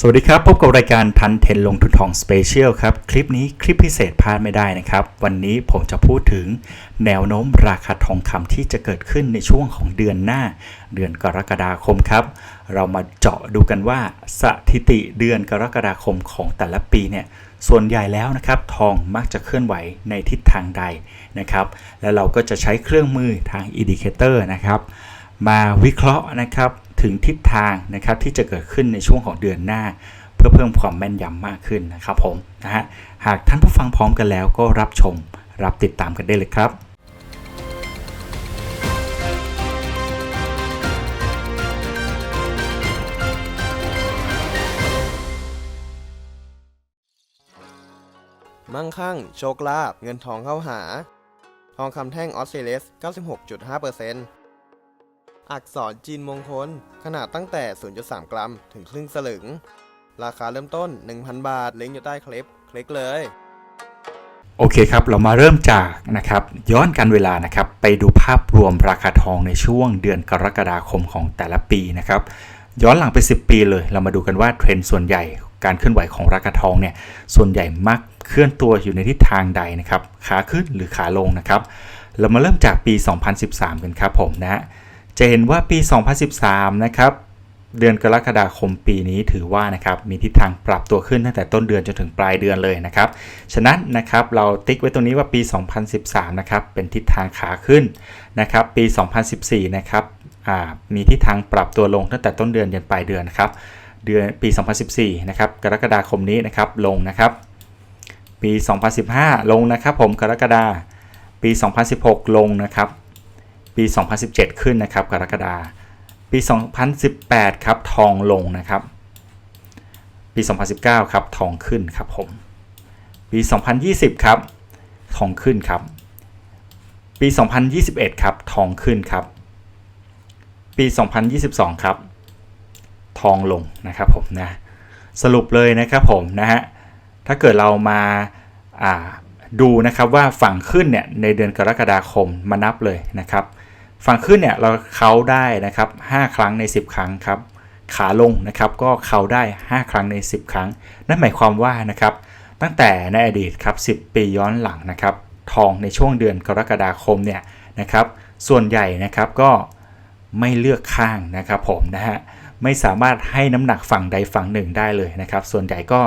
สวัสดีครับ พบกับรายการทันเทนลงทุนทองสเปเชียลครับ คลิปนี้คลิปพิเศษพลาดไม่ได้นะครับ วันนี้ผมจะพูดถึงแนวโน้มราคาทองคำที่จะเกิดขึ้นในช่วงของเดือนหน้า เดือนกรกฎาคมครับ เรามาเจาะดูกันว่าสถิติเดือนกรกฎาคมของแต่ละปีเนี่ยส่วนใหญ่แล้วนะครับทองมักจะเคลื่อนไหวในทิศทางใดนะครับแล้วเราก็จะใช้เครื่องมือทางอินดิเคเตอร์นะครับมาวิเคราะห์นะครับ ถึงทิศทางนะครับที่จะเกิดขึ้นในช่วงของเดือนหน้า เพื่อเพิ่มความแม่นยำมากขึ้นนะครับผมนะฮะหากท่านผู้ฟังพร้อมกันแล้วก็รับชม รับติดตามกันได้เลยครับมั่งคั่ง โชคลาภเงินทองเข้าหา ทองคำแท่งออสเตรเลีย96.5% อักษรจีนมงคล ขนาดตั้งแต่ 0.3 กรัม ถึงครึ่งสลึง ราคาเริ่มต้น 1,000 บาท ลิงก์อยู่ใต้คลิป คลิกเลย โอเคครับ เรามาเริ่มจากนะครับ ย้อนการเวลานะครับ ไปดูภาพรวมราคาทองในช่วงเดือนกรกฎาคมของแต่ละปีนะครับ ย้อนหลังไป 10 ปีเลย เรามาดูกันว่าเทรนด์ส่วนใหญ่การเคลื่อนไหวของราคาทองเนี่ย ส่วนใหญ่มักเคลื่อนตัวอยู่ในทิศทางใดนะครับ ขาขึ้นหรือขาลงนะครับ เรามาเริ่มจากปี 2013 กันครับผมนะฮะ จะเห็นว่าปี 2013 นะครับ เดือนกรกฎาคมปีนี้ถือว่านะครับมีทิศทางปรับตัวขึ้นตั้งแต่ต้นเดือนจนถึงปลายเดือนเลยนะครับ ฉะนั้นนะครับเราติ๊กไว้ตรงนี้ว่าปี 2013 นะครับเป็นทิศทางขาขึ้นนะครับปี 2014 นะครับมีทิศทางปรับตัวลงตั้งแต่ต้นเดือนจนปลายเดือนครับเดือนปี 2014 นะครับกรกฎาคมนี้นะครับลงนะครับปี 2015 ลงนะครับผมกรกฎาปี 2016 ลงนะครับ ปี 2017 ขึ้นนะครับกรกฎาปี 2018 ครับทองลงนะครับ ปี 2019 ครับทองขึ้นครับผม ปี 2020 ครับทองขึ้นครับ ปี 2021 ครับทองขึ้นครับ ปี 2022 ครับ ทองลงนะครับผมนะสรุปเลยนะครับผมนะฮะถ้าเกิดเรามาาดูนะครับว่าฝั่งขึ้นเนี่ยในเดือนกรกฎาคมมานับเลยนะครับ ฝั่งขึ้นเนี่ยเราเขาได้นะครับ 5 ครั้งใน 10 ครั้งครับ ขาลงนะครับก็เขาได้ 5 ครั้งใน 10 ครั้ง นั่นหมายความว่านะครับตั้งแต่ในอดีตครับ 10 ปีย้อนหลังนะครับทองในช่วงเดือนกรกฎาคมเนี่ยนะครับส่วนใหญ่นะครับก็ไม่เลือกข้างนะครับผมนะฮะไม่สามารถให้น้ำหนักฝั่งใดฝั่งหนึ่งได้เลยนะครับ ส่วนใหญ่ก็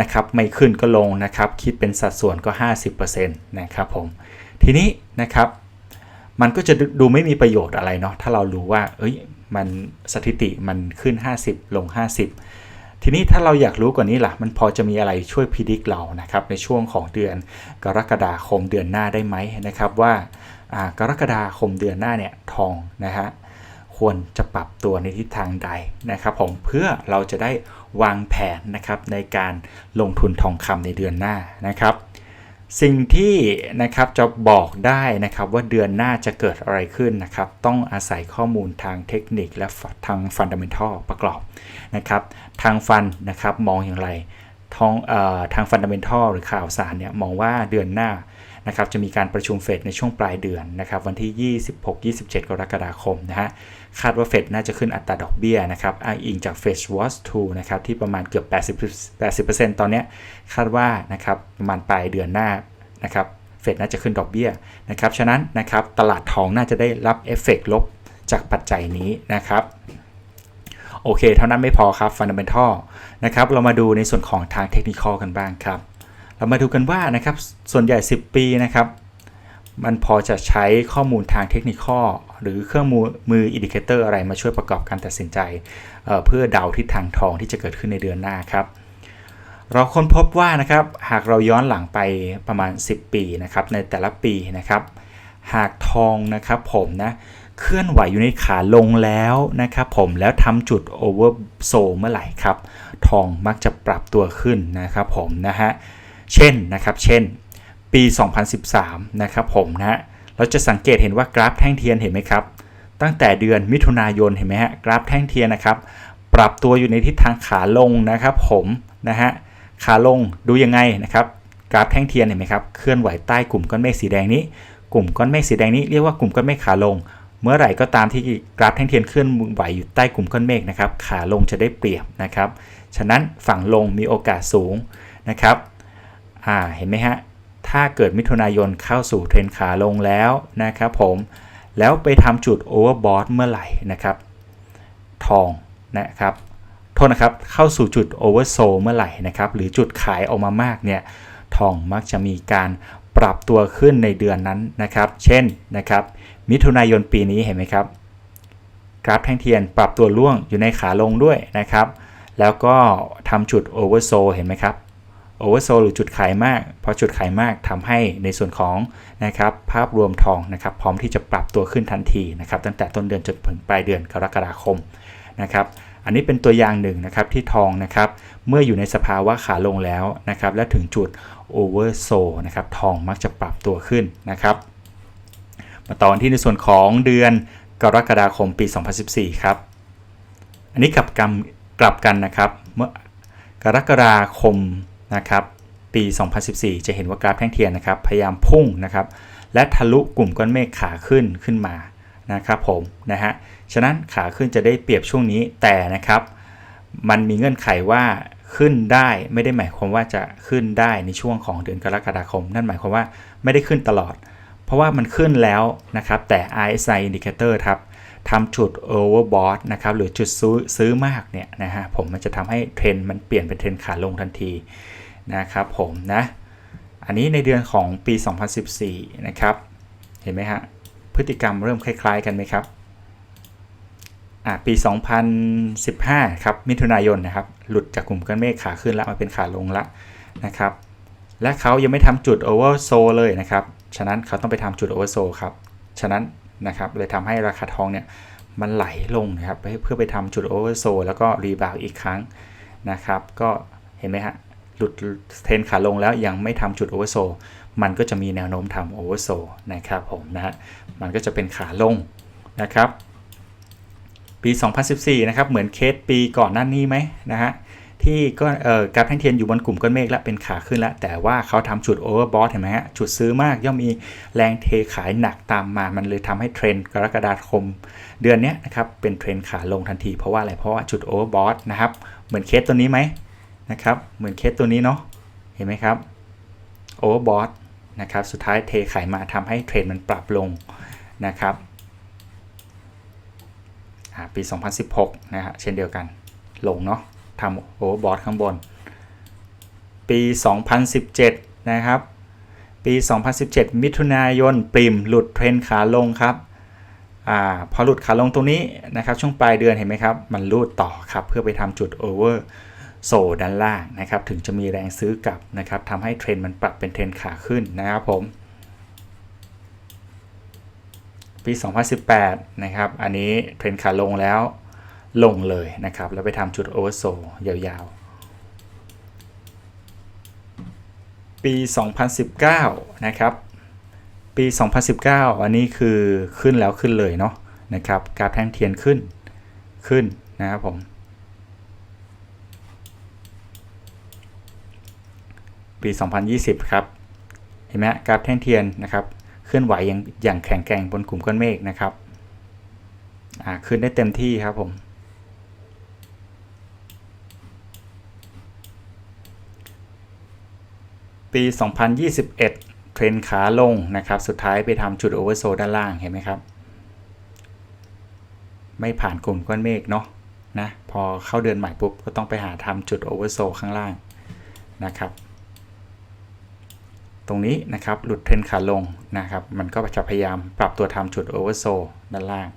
นะครับไม่ขึ้นก็ลงนะครับ คิดเป็นสัดส่วนก็ 50%นะครับผมทีนี้นะครับ มันก็จะดูไม่มีประโยชน์อะไรเนาะถ้าเรารู้ว่า เอ้ยมันสถิติมันขึ้น 50 ลง 50 ทีนี้ถ้าเราอยากรู้กว่านี้ล่ะ มันพอจะมีอะไรช่วยพิจิกเรานะครับ ในช่วงของเดือนกรกฎาคมเดือนหน้าได้ไหมนะครับว่าอ่ากรกฎาคมเดือนหน้าเนี่ยทองนะฮะควรจะปรับตัวในทิศทางใดนะครับ ผมเพื่อเราจะได้วางแผนนะครับในการลงทุนทองคำในเดือนหน้านะครับ สิ่งที่นะครับจะบอกได้นะครับว่าเดือนหน้าจะเกิดอะไรขึ้นนะครับ ต้องอาศัยข้อมูลทางเทคนิคและทางฟันดัมเ n นทัลประกอบนะครับ ทางฟันนะครับมองอย่างไรทองเออทางฟันดัมเ n นทัลหรือข่าวสารเนี่ยมองว่าเดือนหน้านะครับจะมีการประชุมเฟดในช่วงปลายเดือนนะครับ วันที่ 26-27 กรกฎาคมนะฮะ คาดว่าเฟดน่าจะขึ้นอัตราดอกเบี้ยนะครับอ้างอิงจาก Fed Watch 2นะครับที่ประมาณเกือบ 80 80%ตอนนี้คาดว่านะครับประมาณปลายเดือนหน้านะครับเฟดน่าจะขึ้นดอกเบี้ยนะครับฉะนั้นนะครับตลาดทองน่าจะได้รับเอฟเฟกลบจากปัจจัยนี้นะครับโอเค เท่านั้นไม่พอครับฟันดัมเ n นทัลนะครับเรามาดูในส่วนของทางเทคนิคกันบ้างครับ เรามาดูกันว่านะครับส่วนใหญ่ 10 ปีนะครับมันพอจะใช้ข้อมูลทางเทคนิค หรือเครื่องมือมืออินดิเคเตอร์อะไรมาช่วยประกอบการตัดสินใจเเพื่อเดาทิศทางทองที่จะเกิดขึ้นในเดือนหน้าครับ เราค้นพบว่านะครับหากเราย้อนหลังไปประมาณ 10 ปีนะครับในแต่ละปีนะครับ หากทองนะครับผมนะเคลื่อนไหวอยู่ในขาลงแล้วนะครับผมแล้วทำจุดโอเวอร์โซเมื่อไหร่ครับ ทองมักจะปรับตัวขึ้นนะครับผมนะฮะเช่นนะครับเช่นปี 2013 นะครับผมนะฮะ เราจะสังเกตเห็นว่ากราฟแท่งเทียนเห็นไหมครับ ตั้งแต่เดือนมิถุนายนเห็นไหมฮะกราฟแท่งเทียนนะครับ ปรับตัวอยู่ในทิศทางขาลงนะครับ ผมนะฮะขาลงดูยังไงนะครับกราฟแท่งเทียนเห็นไหมครับเคลื่อนไหวใต้กลุ่มก้อนเมฆสีแดงนี้ กลุ่มก้อนเมฆสีแดงนี้เรียกว่ากลุ่มก้อนเมฆขาลง เมื่อไหร่ก็ตามที่กราฟแท่งเทียนเคลื่อนไหวอยู่ใต้กลุ่มก้อนเมฆนะครับ ขาลงจะได้เปรียบนะครับ ฉะนั้นฝั่งลงมีโอกาสสูงนะครับอ่าเห็นไหมฮะ ถ้าเกิดมิถุนายนเข้าสู่เทรนขาลงแล้วนะครับผมแล้วไปทำจุดโอเวอร์บอทเมื่อไหร่นะครับทองนะครับโทษนะครับเข้าสู่จุดโอเวอร์โซเมื่อไหร่นะครับหรือจุดขายออกมามากเนี่ยทองมักจะมีการปรับตัวขึ้นในเดือนนั้นนะครับ เช่นนะครับมิถุนายนปีนี้เห็นไหมครับกราฟแท่งเทียนปรับตัวร่วงอยู่ในขาลงด้วยนะครับ แล้วก็ทำจุดโอเวอร์โซเห็นไหมครับ โอเวอร์โซลหรือจุดขายมาก เพราะจุดขายมากทำให้ในส่วนของนะครับภาพรวมทองนะครับพร้อมที่จะปรับตัวขึ้นทันทีนะครับตั้งแต่ต้นเดือนจนถึงปลายเดือนกรกฎาคมนะครับอันนี้เป็นตัวอย่างหนึ่งนะครับที่ทองนะครับเมื่ออยู่ในสภาวะขาลงแล้วนะครับและถึงจุดโอเวอร์โซนะครับทองมักจะปรับตัวขึ้นนะครับมาต่อที่ในส่วนของเดือนกรกฎาคมปี 2014 ครับ อันนี้กลับกันกลับกันนะครับเมื่อกรกฎาคม นะครับปี 2014 จะเห็นว่ากราฟแท่งเทียนนะครับพยายามพุ่งนะครับและทะลุกลุ่มก้อนเมฆขาขึ้นขึ้นมานะครับผมนะฮะฉะนั้นขาขึ้นจะได้เปรียบช่วงนี้แต่นะครับ มันมีเงื่อนไขว่าขึ้นได้ไม่ได้หมายความว่าจะขึ้นได้ในช่วงของเดือนกรกฎาคม นั่นหมายความว่าไม่ได้ขึ้นตลอด เพราะว่ามันขึ้นแล้วนะครับแต่ RSI indicator ครับทำจุด overbought นะครับหรือจุดซื้อซื้อมากเนี่ยนะฮะผมมันจะทำให้เทรนมันเปลี่ยนเป็นเทรนขาลงทันที นะครับผมนะ อันนี้ในเดือนของปี 2014 นะครับ เห็นไหมฮะ พฤติกรรมเริ่มคล้าย ๆ กันไหมครับ อ่าปี 2015 ครับ มิถุนายนนะครับ หลุดจากกลุ่มก้อนเมฆขาขึ้นแล้วมาเป็นขาลงละนะครับ และเขายังไม่ทำจุด oversold เลยนะครับ ฉะนั้นเขาต้องไปทำจุด oversold ครับ ฉะนั้นนะครับเลยทำให้ราคาทองเนี่ยมันไหลลงนะครับเพื่อไปทำจุด oversold แล้วก็รีบาวอีกครั้งนะครับ ก็เห็นไหมฮะ หลุดเทรนขาลงแล้วยังไม่ทำจุด oversold มันก็จะมีแนวโน้มทำ oversold นะครับผมนะฮะมันก็จะเป็นขาลงนะครับ ปี 2014 นะครับ เหมือนเคสปีก่อนหน้านี้ไหมนะฮะที่ก็เอ่อกราฟแท่งเทียนอยู่บนกลุ่มก้อนเมฆแล้วเป็นขาขึ้นแล้ว แต่ว่าเขาทำจุดโอเวอร์บอทเห็นไหมฮะจุดซื้อมากย่อมมีแรงเทขายหนักตามมา มันเลยทำให้เทรนด์กรกฎาคม เดือนนี้นะครับเป็นเทรนด์ขาลงทันทีเพราะว่าอะไรเพราะว่าจุดโอเวอร์บอทนะครับเหมือนเคสตัวนี้ไหม นะครับ เหมือนเคสตัวนี้เนาะเห็นไหมครับโอเวอร์บอทนะครับสุดท้ายเทขายมาทำให้เทรนด์มันปรับลงนะครับปี 2016 นะฮะเช่นเดียวกันลงเนาะทำโอเวอร์บอทข้างบน ปี 2017 นะครับ ปี 2017 มิถุนายนปริมหลุดเทรนขาลงครับอพอหลุดขาลงตรงนี้นะครับช่วงปลายเดือนเห็นไหมครับ มันรูดต่อครับ เพื่อไปทำจุดโอเวอร์ โซด้านล่างนะครับ ถึงจะมีแรงซื้อกลับนะครับทำให้เทรนมันปรับเป็นเทรนขาขึ้นนะครับผม ปี 2018 นะครับ อันนี้เทรนขาลงแล้วลงเลยนะครับ แล้วไปทำจุดโอเวอร์โซยาวๆ ปี 2019 นะครับ ปี 2019 อันนี้คือขึ้นแล้วขึ้นเลยเนาะนะครับ กราฟแท่งเทียนขึ้นขึ้นนะครับผม ปี 2020 ครับ เห็นไหมกราฟแท่งเทียนนะครับ เคลื่อนไหวอย่างอย่างแข็งแกร่งบนกลุ่มก้อนเมฆนะครับอ่าขึ้นได้เต็มที่ครับผมปี 2021 เทรนขาลงนะครับ สุดท้ายไปทำจุดโอเวอร์โซด้านล่างเห็นไหมครับ ไม่ผ่านกลุ่มก้อนเมฆเนาะนะ พอเข้าเดือนใหม่ปุ๊บ ก็ต้องไปหาทำจุดโอเวอร์โซข้างล่างนะครับ ตรงนี้นะครับหลุดเทรนขาลงนะครับ มันก็จะพยายามปรับตัวทำจุดโอเวอร์โซด้านล่าง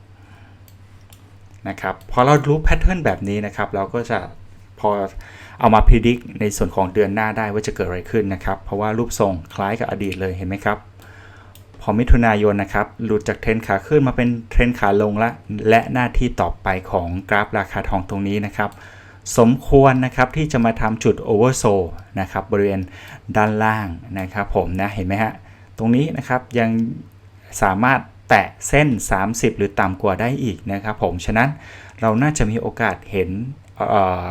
นะครับพอเรารู้แพทเทิร์นแบบนี้นะครับ เราก็จะพอเอามาพิจิกในส่วนของเดือนหน้าได้ว่าจะเกิดอะไรขึ้นนะครับ เพราะว่ารูปทรงคล้ายกับอดีตเลยเห็นไหมครับ พอมิถุนายนนะครับ หลุดจากเทรนขาขึ้นมาเป็นเทรนขาลงละและหน้าที่ต่อไปของกราฟราคาทองตรงนี้นะครับ สมควรนะครับที่จะมาทำจุดโอเวอร์โซนะครับบริเวณด้านล่างนะครับผมนะเห็นไหมฮะตรงนี้นะครับยังสามารถแตะเส้น 30 หรือต่ำกว่าได้อีกนะครับผมฉะนั้นเราน่าจะมีโอกาสเห็น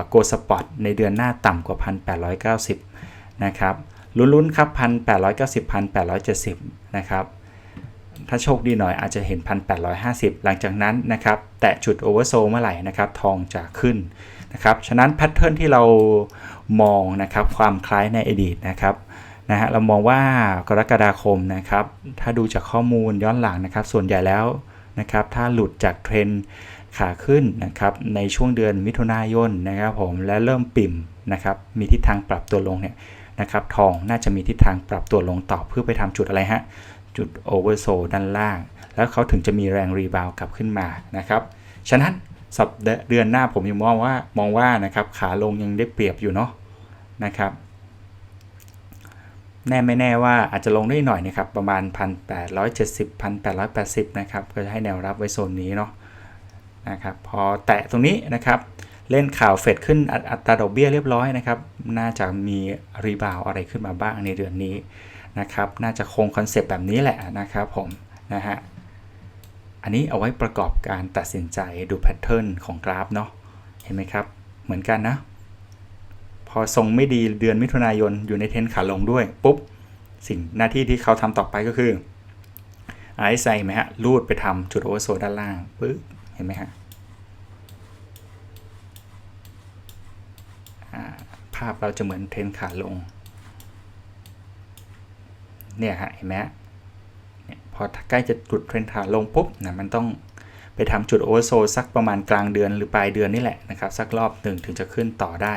โกลสปอตในเดือนหน้าต่ำกว่า 1,890 นะครับลุ้นๆครับ 1,890 1,870 นะครับถ้าโชคดีหน่อยอาจจะเห็น 1,850 หลังจากนั้นนะครับ แตะจุดโอเวอร์โซเมื่อไหร่นะครับ ทองจะขึ้น นะครับ ฉะนั้นแพทเทิร์นที่เรามองนะครับความคล้ายในอดีตนะครับนะฮะเรามองว่ากรกฎาคมนะครับ ถ้าดูจากข้อมูลย้อนหลังนะครับ ส่วนใหญ่แล้วนะครับ ถ้าหลุดจากเทรนขาขึ้นนะครับ ในช่วงเดือนมิถุนายนนะครับผมและเริ่มปิ่มนะครับ มีทิศทางปรับตัวลงเนี่ยนะครับ ทองน่าจะมีทิศทางปรับตัวลงต่อเพื่อไปทำจุดอะไรฮะ จุดโอเวอร์โซด้านล่าง แล้วเขาถึงจะมีแรงรีบาวกลับขึ้นมานะครับ ฉะนั้น สัปดาห์เดือนหน้าผมยังมองว่ามองว่านะครับขาลงยังได้เปรียบอยู่เนาะนะครับ แน่ไม่แน่ว่าอาจจะลงได้หน่อยนะครับ ประมาณ 1,870 1,880 นะครับ ก็จะให้แนวรับไว้โซนนี้เนาะนะครับพอแตะตรงนี้นะครับเล่นข่าวเฟดขึ้นอัตราดอกเบี้ยเรียบร้อยนะครับ น่าจะมีรีบาวอะไรขึ้นมาบ้างในเดือนนี้นะครับ น่าจะคงคอนเซปต์แบบนี้แหละนะครับผมนะฮะ อันนี้เอาไว้ประกอบการตัดสินใจดูแพทเทิร์นของกราฟเนาะเห็นไหมครับ เหมือนกันนะ พอทรงไม่ดีเดือนมิถุนายนอยู่ในเทนขาลงด้วย ปุ๊บ สิ่งหน้าที่ที่เขาทำต่อไปก็คือไอซ์ไซไหมฮะรูดไปทำจุดโอเวอร์โซด้านล่างปึ๊บเห็นไหมฮะภาพเราจะเหมือนเทรนขาลง เนี่ยฮะเห็นไหมฮะ พอใกล้จะจุดเทรนขาลงปุ๊บนะมันต้องไปทำจุดโอเวอร์โซสักประมาณกลางเดือนหรือปลายเดือนนี่แหละนะครับ สักรอบหนึ่งถึงจะขึ้นต่อได้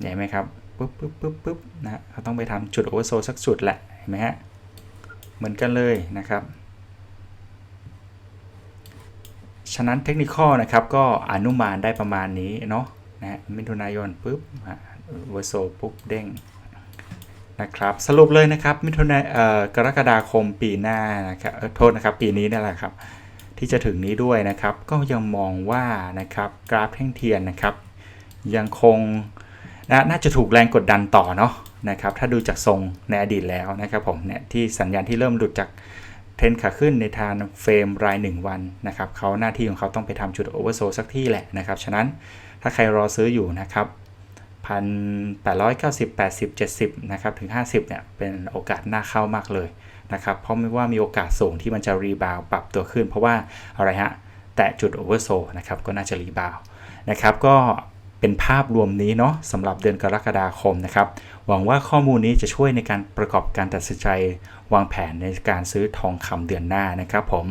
เห็นไหมครับปุ๊บปุ๊บปุ๊บปุ๊บนะฮะเขาต้องไปทำจุดโอเวอร์โซสักจุดแหละเห็นไหมฮะเหมือนกันเลยนะครับฉะนั้นเทคนิคนะครับก็อนุมานได้ประมาณนี้เนาะนะฮะมิถุนายนปุ๊บเวอร์โซปุ๊บเด้ง นะครับสรุปเลยนะครับมิถุนายเอ่อกรกฎาคมปีหน้านะครับโทษนะครับปีนี้นี่แหละครับ ที่จะถึงนี้ด้วยนะครับ ก็ยังมองว่านะครับกราฟแท่งเทียนนะครับ ยังคงนะน่าจะถูกแรงกดดันต่อเนาะนะครับถ้าดูจากทรงในอดีตแล้วนะครับผมเนี่ยที่สัญญาณที่เริ่มหลุดจากเทรนขาขึ้นในทางเฟรมราย 1 วันนะครับเขาหน้าที่ของเขาต้องไปทำจุดโอเวอร์โซสักที่แหละนะครับ ฉะนั้นถ้าใครรอซื้ออยู่นะครับ พันแปดร้อยเก้าสิบแปดสิบเจ็ดสิบนะครับ ถึง 50 เนี่ย เป็นโอกาสน่าเข้ามากเลยนะครับ เพราะไม่ว่ามีโอกาสสูงที่มันจะรีบาวปรับตัวขึ้น เพราะว่าอะไรฮะ แตะจุดโอเวอร์โซนะครับ ก็น่าจะรีบาวนะครับ ก็เป็นภาพรวมนี้เนาะสำหรับเดือนกรกฎาคมนะครับ หวังว่าข้อมูลนี้จะช่วยในการประกอบการตัดสินใจ วางแผนในการซื้อทองคำเดือนหน้านะครับผม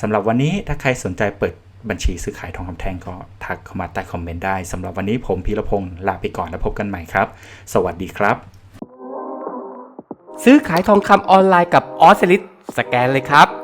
สำหรับวันนี้ถ้าใครสนใจเปิด บัญชีซื้อขายทองคำแท่งก็ทักเข้ามาใต้คอมเมนต์ได้สำหรับวันนี้ผมพีรพงศ์ลาไปก่อนแล้วพบกันใหม่ครับ สวัสดีครับ ซื้อขายทองคำออนไลน์กับออสลิสสแกนเลยครับ